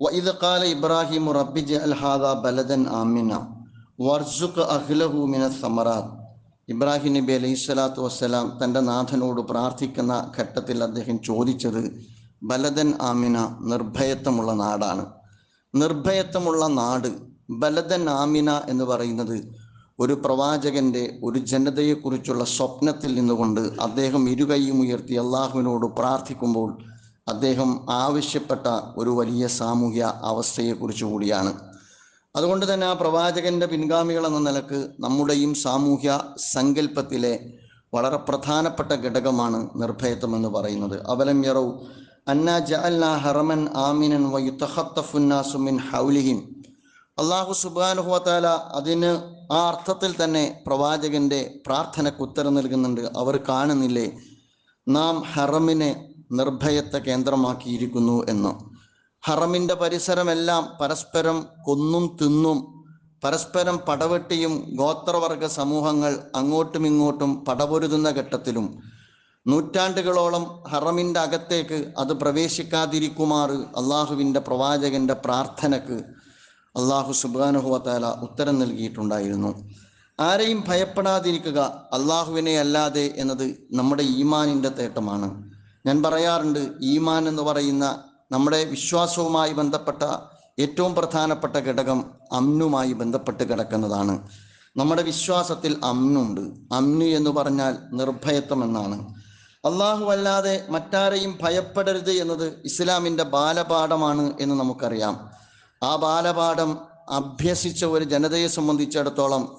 വഇദ് ഖാല ഇബ്രാഹിം റബ്ബി ജഅൽ ഹാദാ ബലദൻ ആമിന വർസുഖ് അഖ്ലഹു മിന സമറാത്ത് ഇബ്രാഹിം നബി അലൈഹി സ്വലാത്തു വസ്സലാം തന്റെ നാഥനോട് പ്രാർത്ഥിക്കുന്ന ഘട്ടത്തിൽ അദ്ദേഹം ചോദിച്ചത് ബലദൻ ആമിന നിർഭയത്വമുള്ള നാടാണ്. നിർഭയത്വമുള്ള നാട് ബലദൻ ആമിന എന്ന് പറയുന്നത് ഒരു പ്രവാചകന്റെ ഒരു ജനതയെക്കുറിച്ചുള്ള സ്വപ്നത്തിൽ നിന്നുകൊണ്ട് അദ്ദേഹം ഇരുകൈയും ഉയർത്തി അള്ളാഹുവിനോട് പ്രാർത്ഥിക്കുമ്പോൾ അദ്ദേഹം ആവശ്യപ്പെട്ട ഒരു വലിയ സാമൂഹ്യ അവസ്ഥയെക്കുറിച്ച് കൂടിയാണ് അതുകൊണ്ട് തന്നെ ആ പ്രവാചകന്റെ പിൻഗാമികൾ എന്ന നിലയ്ക്ക് നമ്മുടെയും സാമൂഹ്യ സങ്കല്പത്തിലെ വളരെ പ്രധാനപ്പെട്ട ഘടകമാണ് നിർഭയത്വം എന്ന് പറയുന്നത്. അവലം യറവ് അന്ന ജഅൽന ഹറമൻ ആമിനൻ വയുത്തഹത്തഫുന്നാസു മിൻ ഹൗലിഹിം അള്ളാഹു സുബാനുഹുവത്താല അതിന് ആ അർത്ഥത്തിൽ തന്നെ പ്രവാചകന്റെ പ്രാർത്ഥനയ്ക്ക് ഉത്തരം നൽകുന്നുണ്ട്. അവർ കാണുന്നില്ലേ നാം ഹറമിനെ നിർഭയത്വ കേന്ദ്രമാക്കിയിരിക്കുന്നു എന്ന്. ഹറമിന്റെ പരിസരമെല്ലാം പരസ്പരം കൊന്നും തിന്നും പരസ്പരം പടവെട്ടിയും ഗോത്രവർഗ സമൂഹങ്ങൾ അങ്ങോട്ടും ഇങ്ങോട്ടും പടപൊരുതുന്ന ഘട്ടത്തിലും നൂറ്റാണ്ടുകളോളം ഹറമിന്റെ അകത്തേക്ക് അത് പ്രവേശിക്കാതിരിക്കുമാറ് അള്ളാഹുവിന്റെ പ്രവാചകന്റെ പ്രാർത്ഥനക്ക് അള്ളാഹു സുബാനുഹുവത്താല ഉത്തരം നൽകിയിട്ടുണ്ടായിരുന്നു. ആരെയും ഭയപ്പെടാതിരിക്കുക അള്ളാഹുവിനെ അല്ലാതെ എന്നത് നമ്മുടെ ഈമാനിന്റെ തേട്ടമാണ്. ഞാൻ പറയാറുണ്ട് ഈമാൻ എന്ന് പറയുന്ന നമ്മുടെ വിശ്വാസവുമായി ബന്ധപ്പെട്ട ഏറ്റവും പ്രധാനപ്പെട്ട ഘടകം അമ്നുമായി ബന്ധപ്പെട്ട് കിടക്കുന്നതാണ്. നമ്മുടെ വിശ്വാസത്തിൽ അമ്നുണ്ട്. അമ്നു എന്ന് പറഞ്ഞാൽ നിർഭയത്വം എന്നാണ്. അള്ളാഹു അല്ലാതെ മറ്റാരെയും ഭയപ്പെടരുത് എന്നത് ഇസ്ലാമിന്റെ ബാലപാഠമാണ് എന്ന് നമുക്കറിയാം. ആ ബാലപാഠം അഭ്യസിച്ച ഒരു ജനതയെ സംബന്ധിച്ചിടത്തോളം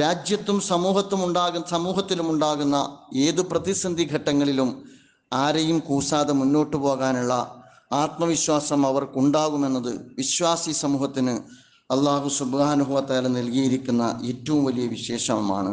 രാജ്യത്തും സമൂഹത്തും ഉണ്ടാകുന്ന സമൂഹത്തിലും ഉണ്ടാകുന്ന ഏത് പ്രതിസന്ധി ഘട്ടങ്ങളിലും ആരെയും കൂസാതെ മുന്നോട്ടു പോകാനുള്ള ആത്മവിശ്വാസം അവർക്കുണ്ടാകുമെന്നത് വിശ്വാസി സമൂഹത്തിന് അള്ളാഹു സുബാനുഭവത്താല നൽകിയിരിക്കുന്ന ഏറ്റവും വലിയ വിശേഷമാണ്.